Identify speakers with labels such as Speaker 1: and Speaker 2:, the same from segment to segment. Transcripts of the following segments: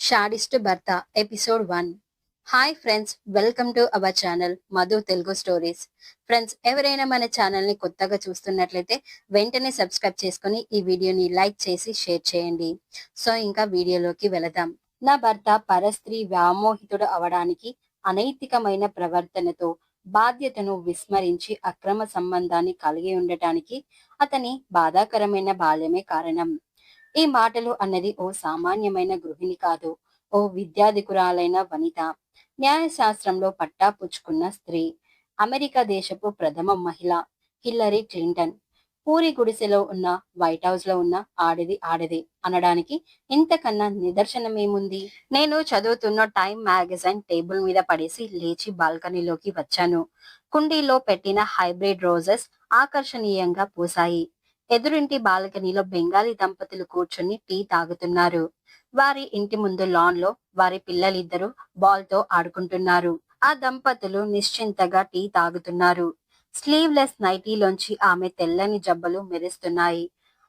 Speaker 1: Sadist భర్త episode one. Hi friends welcome to our channel Madhu Telugu stories. Friends ఎవరైనా మన ఛానల్ని కొత్తగా చూస్తున్నట్లయితే వెంటనే సబ్స్క్రైబ్ చేసుకొని ఈ వీడియోని లైక్ చేసి షేర్ చేయండి. సో ఇంకా వీడియోలోకి వెళదాం. నా భర్త పరస్త్రీ వ్యామోహితుడు అవడానికి అనైతికమైన ప్రవర్తనతో బాధ్యతను విస్మరించి అక్రమ సంబంధాన్ని కలిగి ఉండటానికి అతని బాధాకరమైన బాల్యమే కారణం. ఈ మాటలు అన్నది ఓ సామాన్యమైన గృహిణి కాదు. ఓ విద్యాధికురాలైన వనిత. న్యాయశాస్త్రంలో పట్టా పుచ్చుకున్న స్త్రీ. అమెరికా దేశపు ప్రథమ మహిళ హిల్లరీ క్లింటన్. పూరి గుడిసెలో ఉన్న వైట్ హౌస్లో ఉన్న ఆడిది ఆడిది అనడానికి ఇంతకన్నా నిదర్శనమేముంది? నేను చదువుతున్న టైమ్ మ్యాగజైన్ టేబుల్ మీద పడేసి లేచి బాల్కనీలోకి వచ్చాను. కుండీలో పెట్టిన హైబ్రిడ్ రోజెస్ ఆకర్షణీయంగా పూసాయి ఎదురింటి బాల్కనీలో బెంగాలీ దంపతులు కూర్చుని టీ తాగుతున్నారు. వారి ఇంటి ముందు లాన్లో వారి పిల్లలిద్దరూ బాల్తో ఆడుకుంటున్నారు. ఆ దంపతులు నిశ్చింతగా టీ తాగుతున్నారు. స్లీవ్లెస్ నైటీలోంచి ఆమె తెల్లని జబ్బలు మెరుస్తున్నాయి.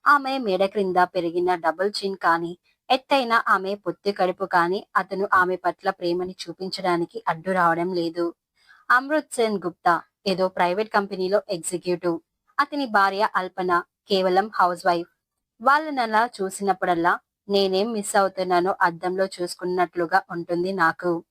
Speaker 1: ఆమె మెడ క్రింద పెరిగిన డబుల్ చిన్ కానీ ఎత్తైన ఆమె పొత్తి కడుపు కానీ అతను ఆమె పట్ల ప్రేమని చూపించడానికి అడ్డు రావడం లేదు. అమృత్ సేన్ గుప్తా ఏదో ప్రైవేట్ కంపెనీలో ఎగ్జిక్యూటివ్. అతని భార్య అల్పన కేవలం హౌస్ వైఫ్ వాళ్ళని అలా చూసినప్పుడల్లా నేనేం మిస్ అవుతున్నానో అద్దంలో చూసుకున్నట్లుగా ఉంటుంది నాకు.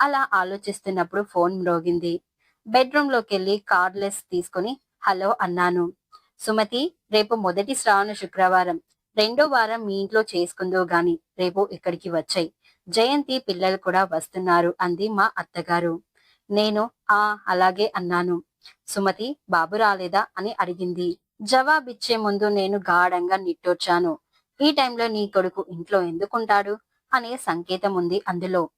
Speaker 1: అలా ఆలోచిస్తున్నప్పుడు ఫోన్ మ్రోగింది. బెడ్రూమ్లోకి వెళ్ళి కార్డ్లెస్ తీసుకుని హలో అన్నాను. సుమతి రేపు మొదటి శ్రావణ శుక్రవారం. రెండో వారం మీ ఇంట్లో చేసుకుందో గాని రేపు ఇక్కడికి వచ్చాయి. జయంతి పిల్లలు కూడా వస్తున్నారు అంది మా అత్తగారు. నేను ఆ అలాగే అన్నాను. సుమతి బాబు రాలేదా? అని అడిగింది. జవాబిచ్చే ముందు నేను గాఢంగా నిట్టొచ్చాను. ఈ టైంలో నీ కొడుకు ఇంట్లో ఎందుకుంటాడు? అనే సంకేతం ఉంది అందులో.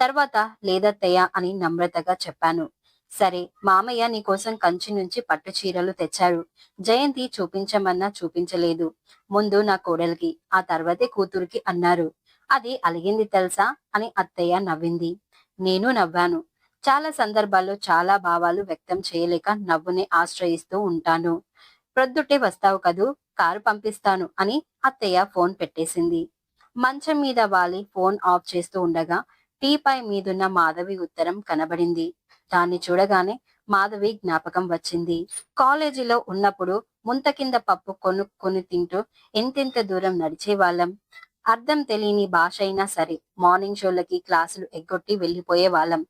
Speaker 1: తర్వాత లేదత్తయ్య అని నమ్రతగా చెప్పాను. సరే మామయ్య నీకోసం కంచి నుంచి పట్టు చీరలు తెచ్చారు. జయంతి చూపించమన్నా చూపించలేదు. ముందు నా కోడలికి ఆ తర్వాతే కూతురికి అన్నారు. అది అలిగింది తెలుసా? అని అత్తయ్య నవ్వింది. నేను నవ్వాను. చాలా సందర్భాల్లో చాలా భావాలు వ్యక్తం చేయలేక నవ్వుని ఆశ్రయిస్తూ ఉంటాను. ప్రొద్దుటే వస్తావు కదూ కారు పంపిస్తాను అని అత్తయ్య ఫోన్ పెట్టేసింది. మంచం మీద వాలి ఫోన్ ఆఫ్ చేస్తూ ఉండగా టీపై మీదున్న మాధవి ఉత్తరం కనబడింది. దాన్ని చూడగానే మాధవి జ్ఞాపకం వచ్చింది. కాలేజీలో ఉన్నప్పుడు ముంత కింద పప్పు కొనుక్కొని తింటూ ఎంతెంత దూరం నడిచేవాళ్ళం? అర్థం తెలియని భాష అయినా సరే మార్నింగ్ షోలకి క్లాసులు ఎగ్గొట్టి వెళ్ళిపోయే వాళ్ళం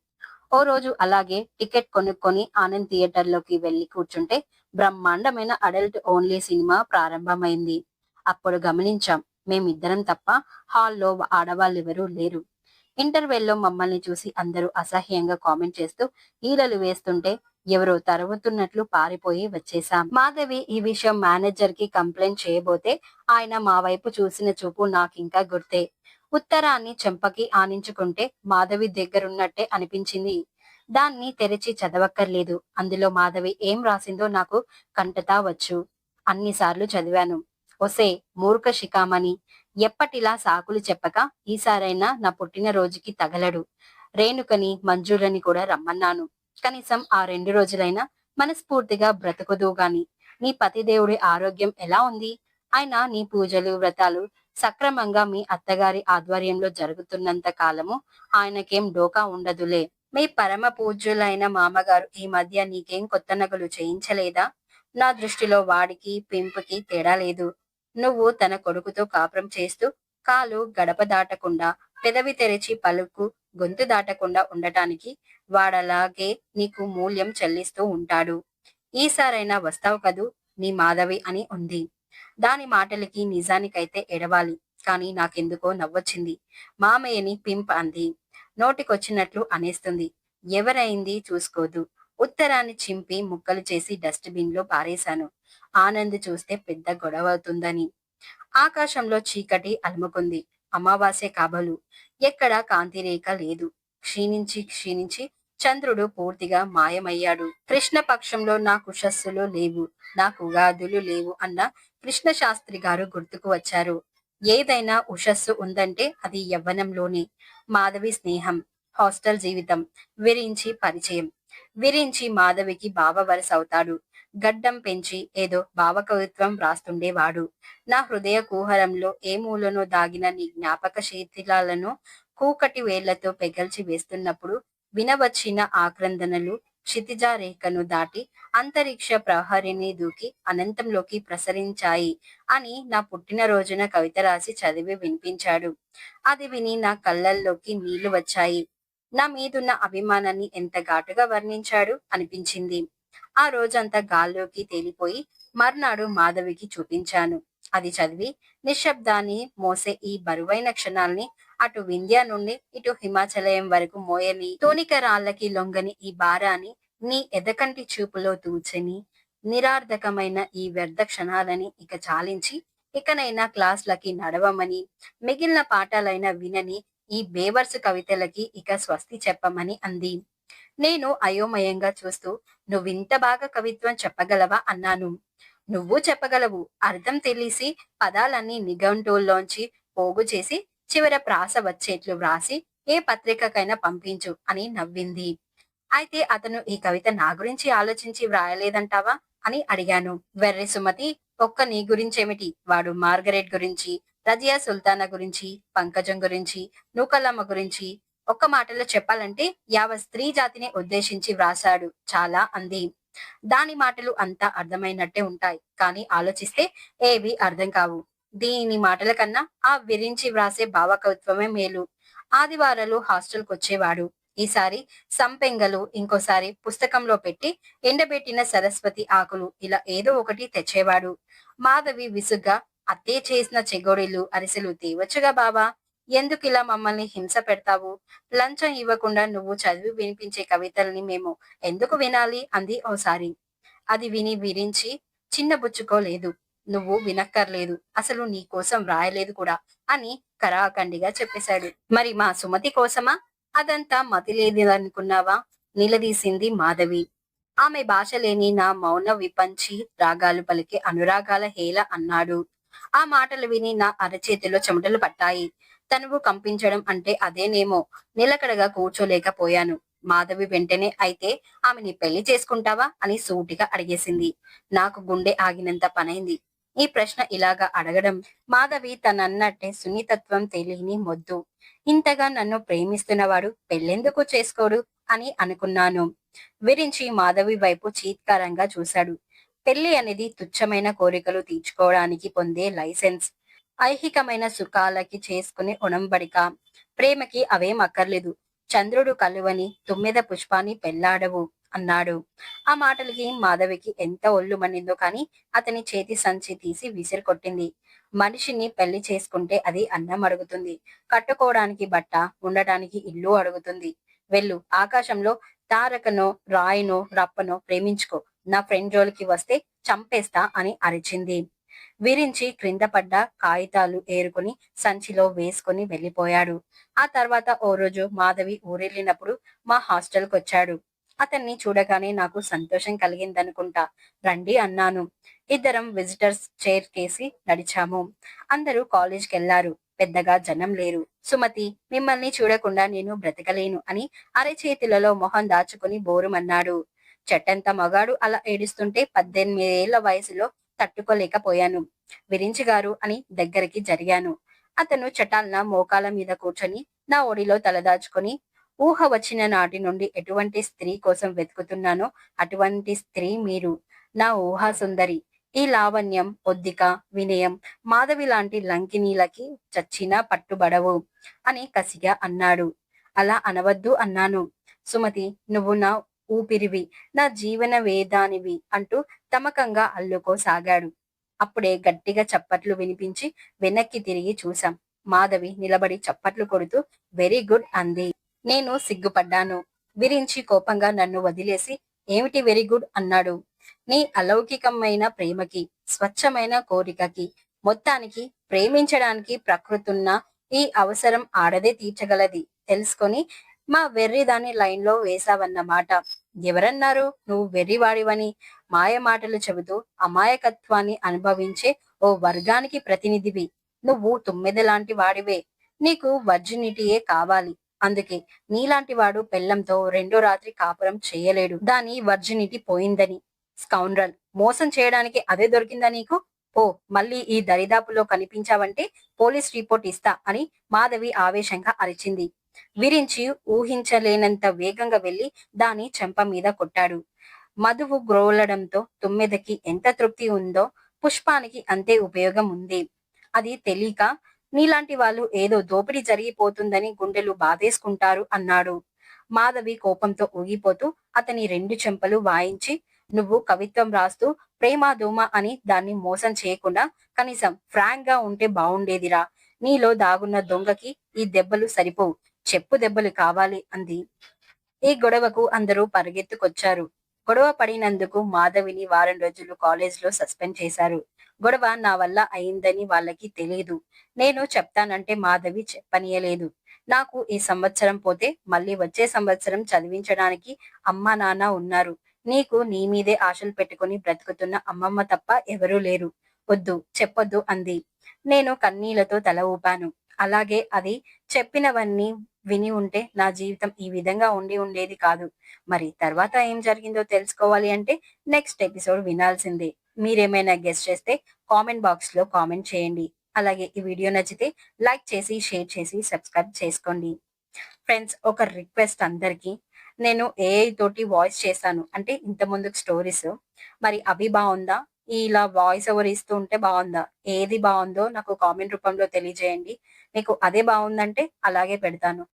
Speaker 1: ఓ రోజు అలాగే టికెట్ కొనుక్కొని ఆనంద్ థియేటర్లోకి కూర్చుంటే బ్రహ్మాండమైన అడల్ట్ ఓన్లీ సినిమా ప్రారంభమైంది. అప్పుడు గమనించాం మేమిద్దరం తప్ప హాల్లో ఆడవాళ్ళెవరూ లేరు. ఇంటర్వెల్లో మమ్మల్ని చూసి అందరూ అసహ్యంగా కామెంట్ చేస్తూ ఈలలు వేస్తుంటే ఎవరో తరుముతున్నట్లు పారిపోయి వచ్చేసాం మాధవి ఈ విషయం మేనేజర్కి కంప్లైంట్ చేయబోతే ఆయన మా వైపు చూసిన చూపు నాకింకా గుర్తే. ఉత్తరాన్ని చెంపకి ఆనించుకుంటే మాధవి దగ్గరున్నట్టే అనిపించింది. దాన్ని తెరిచి చదవక్కర్లేదు. అందులో మాధవి ఏం రాసిందో నాకు కంటతా వచ్చు. అన్నిసార్లు చదివాను. ఒసే మూర్ఖ శిఖామణి. ఎప్పటిలా సాకులు చెప్పక ఈసారైనా నా పుట్టినరోజుకి తగలడు. రేణుకని మంజులని కూడా రమ్మన్నాను. కనీసం ఆ రెండు రోజులైనా మనస్ఫూర్తిగా బ్రతుకుదు గాని. నీ పతిదేవుడి ఆరోగ్యం ఎలా ఉంది? ఆయన నీ పూజలు వ్రతాలు సక్రమంగా మీ అత్తగారి ఆధ్వర్యంలో జరుగుతున్నంత కాలము ఆయనకేం డోకా ఉండదులే. మీ పరమ పూజ్యులైన మామగారు ఈ మధ్య నీకేం కొత్త నగలు చేయించలేదా? నా దృష్టిలో వాడికి పెంపుకి తేడా లేదు. నువ్వు తన కొడుకుతో కాపురం చేస్తూ కాలు గడప దాటకుండా పెదవి తెరిచి పలుకు గొంతు దాటకుండా ఉండటానికి వాడలాగే నీకు మూల్యం చెల్లిస్తూ ఉంటాడు. ఈసారైనా వస్తావు కదూ? నీ మాధవి అని ఉంది. దాని మాటలకి నిజానికైతే ఎడవాలి. కానీ నాకెందుకో నవ్వొచ్చింది. మామయ్యని పింప్ అంది. నోటికొచ్చినట్లు అనేస్తుంది. ఎవరైంది చూసుకోదు. ఉత్తరాన్ని చింపి ముక్కలు చేసి డస్ట్బిన్లో పారేశాను. ఆనంద్ చూస్తే పెద్ద గొడవ అవుతుందని ఆకాశంలో చీకటి అలుముకుంది. అమావాస్య కాబలు. ఎక్కడా కాంతిరేఖ లేదు. క్షీణించి క్షీణించి చంద్రుడు పూర్తిగా మాయమయ్యాడు. కృష్ణ పక్షంలో నా కుశస్సులు లేవు. నాకు ఉగాదులు లేవు అన్న కృష్ణ శాస్త్రి గారు గుర్తుకు వచ్చారు. ఏదైనా ఉషస్సు ఉందంటే అది యవ్వనంలోనే. మాధవి స్నేహం హాస్టల్ జీవితం విరించి పరిచయం. విరించి మాధవికి బావ వరసవుతాడు గడ్డం పెంచి ఏదో భావకవిత్వం వ్రాస్తుండేవాడు. నా హృదయ కుహరంలో ఏ మూలనో దాగిన నీ జ్ఞాపక శీతిలాలను కూకటి వేళ్ళతో పెగల్చి వేస్తున్నప్పుడు వినవచ్చిన ఆక్రందనలు క్షితిజ రేఖను దాటి అంతరిక్ష ప్రహరిని దూకి అనంతంలోకి ప్రసరించాయి అని నా పుట్టినరోజున కవిత రాసి చదివి వినిపించాడు. అది విని నా కళ్ళల్లోకి నీళ్ళు వచ్చాయి. నా మీదున్న అభిమానాన్ని ఎంత ఘాటుగా వర్ణించాడు అనిపించింది. ఆ రోజంతా గాల్లోకి తేలిపోయి మర్నాడు మాధవికి చూపించాను. అది చదివి నిశ్శబ్దాన్ని మోసే ఈ బరువైన క్షణాల్ని అటు వింధ్య నుండి ఇటు హిమాచలయం వరకు మోయని తోనిక రాళ్ళకి లొంగని ఈ భారాన్ని నీ ఎదకంటి చూపులో తూచని నిరార్థకమైన ఈ వ్యర్థ క్షణాలని ఇక చాలించి ఇకనైనా క్లాస్లకి నడవమని మిగిలిన పాఠాలైన వినని ఈ బేవర్స్ కవితలకి ఇక స్వస్తి చెప్పమని అంది. నేను అయోమయంగా చూస్తూ నువ్వింత బాగా కవిత్వం చెప్పగలవా? అన్నాను. నువ్వు చెప్పగలవు. అర్థం తెలిసి పదాలన్నీ నిఘంటువుల్లోంచి పోగు చేసి చివర ప్రాస వచ్చేట్లు వ్రాసి ఏ పత్రికకైనా పంపించు అని నవ్వింది. అయితే అతను ఈ కవిత నా గురించి ఆలోచించి వ్రాయలేదంటావా అని అడిగాను. వెర్రి సుమతి ఒక్క నీ గురించేమిటి? వాడు మార్గరెట్ గురించి రజియా సుల్తానా గురించి పంకజం గురించి నూకలమ్మ గురించి ఒక్క మాటలో చెప్పాలంటే యావ స్త్రీ జాతిని ఉద్దేశించి వ్రాసాడు చాలా అంది. దాని మాటలు అంతా అర్థమైనట్టే ఉంటాయి. కానీ ఆలోచిస్తే ఏవి అర్థం కావు. దీని మాటల కన్నా ఆ విరించి వ్రాసే భావకవిత్వమే మేలు. ఆదివారాలు హాస్టల్కి వచ్చేవాడు ఈసారి సంపెంగలు ఇంకోసారి పుస్తకంలో పెట్టి ఎండబెట్టిన సరస్వతి ఆకులు ఇలా ఏదో ఒకటి తెచ్చేవాడు. మాధవి విసుగ్గా అత్తే చేసిన చెగోడీలు అరిసెలు తేవచ్చుగా బావా? ఎందుకు ఇలా మమ్మల్ని హింస పెడతావు? లంచం ఇవ్వకుండా నువ్వు చదివి వినిపించే కవితల్ని మేము ఎందుకు వినాలి? అంది ఓసారి. అది విని విరించి చిన్న బుచ్చుకోలేదు. నువ్వు వినక్కర్లేదు అసలు నీ కోసం వ్రాయలేదు కూడా అని కరాఖండిగా చెప్పేశాడు. మరి మా సుమతి కోసమా? అదంతా మతి లేదనుకున్నావా నిలదీసింది మాధవి. ఆమె భాష లేని నా మౌన విపంచి రాగాలు పలికే అనురాగాల హేల అన్నాడు. ఆ మాటలు విని నా అరచేతిలో చెమటలు పట్టాయి. తనువు కంపించడం అంటే అదేనేమో నిలకడగా కూర్చోలేకపోయాను. మాధవి వెంటనే అయితే ఆమెని పెళ్ళి చేసుకుంటావా? అని సూటిగా అడిగేసింది. నాకు గుండె ఆగినంత పనైంది. ఈ ప్రశ్న ఇలాగా అడగడం మాధవి తనన్నట్టే సున్నితత్వం తెలియని మొద్దు. ఇంతగా నన్ను ప్రేమిస్తున్నవాడు పెళ్ళెందుకు చేసుకోడు? అని అనుకున్నాను. విరించి మాధవి వైపు చీత్కారంగా చూశాడు. పెళ్ళి అనేది తుచ్చమైన కోరికలు తీర్చుకోవడానికి పొందే లైసెన్స్. ఐహికమైన సుఖాలకి చేసుకునే ఉణంబడిక ప్రేమకి అవేం అక్కర్లేదు. చంద్రుడు కలువని తుమ్మెద పుష్పాన్ని పెళ్ళాడవు అన్నాడు. ఆ మాటలకి మాధవికి ఎంత ఒళ్ళు మన్నిందో కాని అతని చేతి సంచి తీసి విసిరి కొట్టింది. మనిషిని పెళ్ళి చేసుకుంటే అది అన్నం అడుగుతుంది. కట్టుకోవడానికి బట్ట ఉండటానికి ఇల్లు అడుగుతుంది. వెళ్ళు ఆకాశంలో తారకనో రాయినో రప్పనో ప్రేమించుకో. నా ఫ్రెండ్ జోలికి వస్తే చంపేస్తా అని అరిచింది. విరించి క్రింద పడ్డ కాగితాలు ఏరుకుని సంచిలో వేసుకుని వెళ్ళిపోయాడు ఆ తర్వాత ఓ రోజు మాధవి ఊరెళ్ళినప్పుడు మా హాస్టల్కి వచ్చాడు అతన్ని చూడగానే నాకు సంతోషం కలిగిందనుకుంటా. రండి అన్నాను. ఇద్దరం విజిటర్స్ చైర్ కేసి నడిచాము. అందరూ కాలేజ్కి వెళ్ళారు పెద్దగా జనం లేరు. సుమతి మిమ్మల్ని చూడకుండా నేను బ్రతకలేను అని అరచేతులలో మొహం దాచుకుని బోరుమన్నాడు. చెట్టంత మగాడు అలా ఏడుస్తుంటే పద్దెనిమిదేళ్ళ వయసులో తట్టుకోలేకపోయాను. విరించి గారు అని దగ్గరికి జరిగాను. అతను చటాల్న మోకాల మీద కూర్చొని నా ఒడిలో తలదాచుకొని ఊహ వచ్చిన నాటి నుండి ఎటువంటి స్త్రీ కోసం వెతుకుతున్నానో అటువంటి స్త్రీ మీరు. నా ఊహా సుందరి. ఈ లావణ్యం ఒద్దిక వినయం మాధవి లాంటి లంకినీలకి చచ్చినా పట్టుబడవు అని కసిగా అన్నాడు. అలా అనవద్దు అన్నాను. సుమతి నువ్వు నా ఊపిరివి నా జీవన వేదానివి అంటూ తమకంగా అల్లుకోసాగాడు. అప్పుడే గట్టిగా చప్పట్లు వినిపించి వెనక్కి తిరిగి చూశాం. మాధవి నిలబడి చప్పట్లు కొడుతూ వెరీ గుడ్ అంది. నేను సిగ్గుపడ్డాను. విరించి కోపంగా నన్ను వదిలేసి ఏమిటి వెరీ గుడ్ అన్నాడు. నీ అలౌకికమైన ప్రేమకి స్వచ్ఛమైన కోరికకి మొత్తానికి ప్రేమించడానికి ప్రకృతున్న ఈ అవసరం ఆడదే తీర్చగలది. తెలుసుకొని మా వెర్రి దాని లైన్లో వేశావన్నమాట ఎవరన్నారు? నువ్వు వెర్రివాడివని. మాయ మాటలు చెబుతూ అమాయకత్వాన్ని అనుభవించే ఓ వర్గానికి ప్రతినిధివి. నువ్వు తుమ్మెద లాంటి వాడివే. నీకు వర్జినిటీయే కావాలి. అందుకే నీలాంటి వాడు పెళ్ళంతో రెండో రాత్రి కాపురం చేయలేడు. దాని వర్జినిటీ పోయిందని. స్కౌండ్రల్ మోసం చేయడానికి అదే దొరికిందా నీకు? ఓ మళ్ళీ ఈ దరిదాపులో కనిపించావంటే పోలీస్ రిపోర్ట్ ఇస్తా అని మాధవి ఆవేశంగా అరిచింది. విరించి ఊహించలేనంత వేగంగా వెళ్ళి దాని చెంప మీద కొట్టాడు. మధువు గ్రోలడంతో తుమ్మెదకి ఎంత తృప్తి ఉందో పుష్పానికి అంతే ఉపయోగం ఉంది. అది తెలియక నీలాంటి వాళ్ళు ఏదో దోపిడీ జరిగిపోతుందని గుండెలు బాధేసుకుంటారు అన్నాడు. మాధవి కోపంతో ఊగిపోతూ అతని రెండు చెంపలు వాయించి నువ్వు కవిత్వం రాస్తూ ప్రేమ దోమ అని దాన్ని మోసం చేయకుండా కనీసం ఫ్రాంక్గా ఉంటే బాగుండేదిరా నీలో దాగున్న దొంగకి ఈ దెబ్బలు సరిపోవు. చెప్పు దెబ్బలు కావాలి అంది. ఈ గొడవకు అందరూ పరిగెత్తుకొచ్చారు. గొడవ పడినందుకు మాధవిని వారం రోజులు కాలేజ్లో సస్పెండ్ చేశారు. గొడవ నా వల్ల అయిందని వాళ్ళకి తెలియదు నేను చెప్తానంటే మాధవి చెప్పనీయలేదు. నాకు ఈ సంవత్సరం పోతే మళ్ళీ వచ్చే సంవత్సరం చదివించడానికి అమ్మా నాన్న ఉన్నారు. నీకు నీ మీదే ఆశలు పెట్టుకుని బ్రతుకుతున్న అమ్మమ్మ తప్ప ఎవరూ లేరు. వద్దు చెప్పొద్దు అంది. నేను కన్నీళ్ళతో తల ఊపాను. అలాగే అది చెప్పినవన్నీ విని ఉంటే నా జీవితం ఈ విధంగా ఉండి ఉండేది కాదు. మరి తర్వాత ఏం జరిగిందో తెలుసుకోవాలి అంటే నెక్స్ట్ ఎపిసోడ్ వినాల్సిందే. మీరేమైనా గెస్ట్ చేస్తే కామెంట్ బాక్స్లో కామెంట్ చేయండి. అలాగే ఈ వీడియో నచ్చితే లైక్ చేసి షేర్ చేసి సబ్స్క్రైబ్ చేసుకోండి. ఫ్రెండ్స్ ఒక రిక్వెస్ట్ అందరికి. నేను ఏఐ తోటి వాయిస్ చేశాను. అంటే ఇంత ముందుకు స్టోరీస్ మరి అవి బాగుందా? ఇలా వాయిస్ ఓవర్ ఇస్తూ ఉంటే బాగుందా? ఏది బాగుందో నాకు కామెంట్ రూపంలో తెలియజేయండి. మీకు అదే బాగుందంటే అలాగే పెడతాను.